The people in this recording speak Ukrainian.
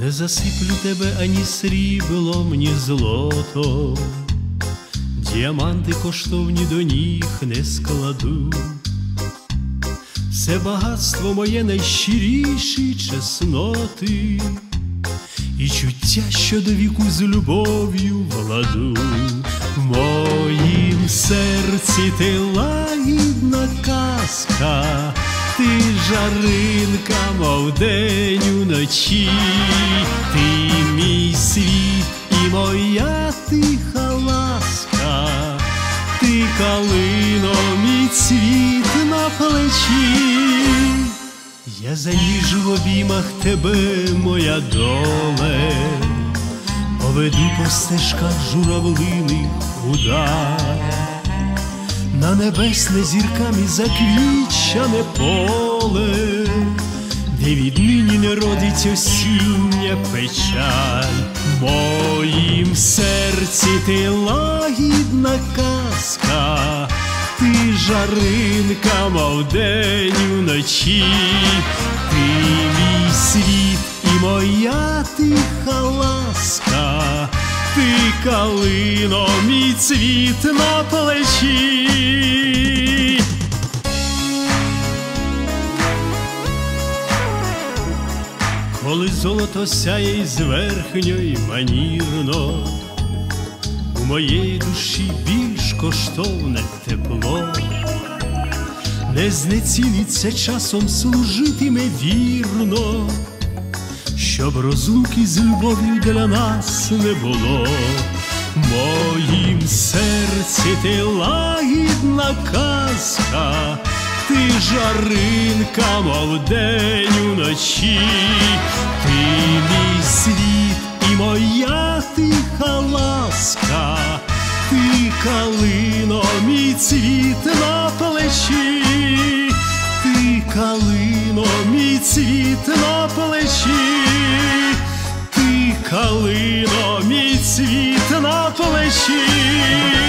засиплю тебе ані сріблом, ні злотом, діаманти коштовні до ніг не складу. Все багатство моє найщиріші чесноти, і чуття, що до віку з любов'ю владу. В моїм серці ти лагідна казка, ти жаринка, мов день уночі, ти мій світ і моя тиха ласка, ти калино, мій цвіт на плечі. Я заніжу в обіймах тебе, моя доле, поведу по стежках журавлиних худа, на небесне зірками заквічане поле, де віднині не родить осіння печаль, В моїм серці ти лагідна казка. Ти жаринка, мов день уночі, ти мій світ і моя тиха ласка, ти калино, мій цвіт на плечі. Коли золото сяє із верхньої манірно, у моєї душі більш коштовне тепло, не знеціниться часом служитиме вірно, щоб розлуки з любов'ю для нас не було. Моїм серці ти лагідна казка, ти жаринка, мов день уночі, калино, мій цвіт на плечі, ти калино, мій цвіт на плечі, ти калино, мій цвіт на плечі.